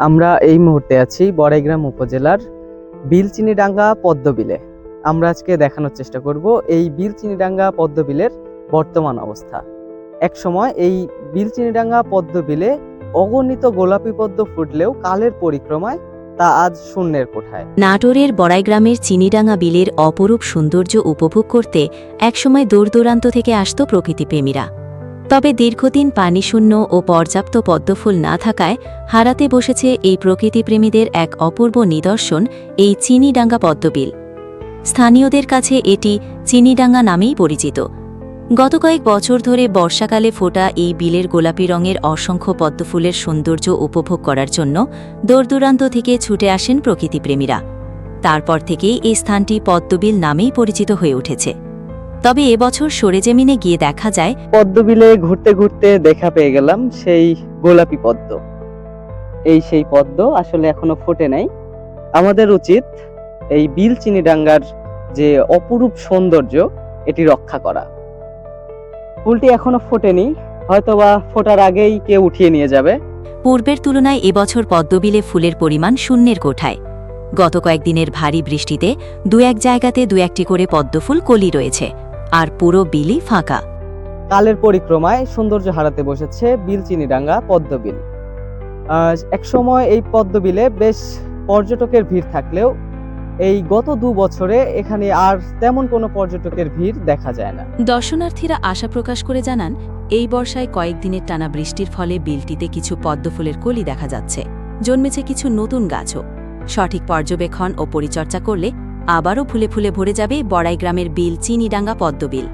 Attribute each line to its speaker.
Speaker 1: আমরা এই মুহূর্তে আছি বড়াইগ্রাম উপজেলার বিলচিনিডাঙ্গা পদ্মবিলে। আমরা আজকে দেখানোর চেষ্টা করব এই বিলচিনিডাঙ্গা পদ্মবিলের বর্তমান অবস্থা। এক সময় এই বিলচিনিডাঙ্গা পদ্মবিলে অগণিত গোলাপি পদ্ম ফুটলেও কালের পরিক্রমায় তা আজ শূন্যের কোঠায়।
Speaker 2: নাটোরের বড়াইগ্রামের চিনিডাঙ্গা বিলের অপরূপ সৌন্দর্য উপভোগ করতে একসময় দূর দূরান্ত থেকে আসত প্রকৃতিপ্রেমীরা। তবে দীর্ঘদিন পানিশূন্য ও পর্যাপ্ত পদ্মফুল না থাকায় হারাতে বসেছে এই প্রকৃতিপ্রেমীদের এক অপূর্ব নিদর্শন, এই চিনিডাঙ্গা পদ্মবিল। স্থানীয়দের কাছে এটি চিনিডাঙ্গা নামেই পরিচিত। গত কয়েক বছর ধরে বর্ষাকালে ফোটা এই বিলের গোলাপি রঙের অসংখ্য পদ্মফুলের সৌন্দর্য উপভোগ করার জন্য দূরদূরান্ত থেকে ছুটে আসেন প্রকৃতিপ্রেমীরা। তারপর থেকেই এই স্থানটি পদ্মবিল নামেই পরিচিত হয়ে উঠেছে। তবে এবছর সরেজমিনে গিয়ে দেখা যায়
Speaker 1: পদ্মবিলে ঘুরতে ঘুরতে দেখা পেয়ে গেলাম সেই গোলাপি পদ্ম। এই সেই পদ্ম আসলে এখনও ফোটে নাই। আমাদের উচিত এই বিল বিলচিনিডাঙ্গার যে অপরূপ সৌন্দর্য এটি রক্ষা করা। ফুলটি এখনও ফোটেনি হয়তোবা ফোটার আগেই কেউ উঠিয়ে নিয়ে যাবে।
Speaker 2: পূর্বের তুলনায় এবছর পদ্মবিলে ফুলের পরিমাণ শূন্যের কোঠায়। গত কয়েকদিনের ভারী বৃষ্টিতে দু এক জায়গাতে দু একটি করে পদ্মফুল কলি রয়েছে। আর পুরো বিলই ফাঁকা।
Speaker 1: কালের পরিক্রমায় সৌন্দর্য হারাতে বসেছে বিল বিলচিনিডাঙ্গা পদ্মবিল একসময় এই পদ্মবিলে বেশ পর্যটকের ভিড় থাকলেও এই গত দু বছরে এখানে আর তেমন কোনো পর্যটকের ভিড় দেখা যায় না।
Speaker 2: দর্শনার্থীরা আশা প্রকাশ করে জানান এই বর্ষায় কয়েকদিনের টানা বৃষ্টির ফলে বিলটিতে কিছু পদ্মফুলের কলি দেখা যাচ্ছে। জন্মেছে কিছু নতুন গাছও। সঠিক পর্যবেক্ষণ ও পরিচর্যা করলে আবারও ফুলে ফুলে ভরে যাবে বড়াই গ্রামের বিল চিনিডাঙ্গা পদ্মবিল।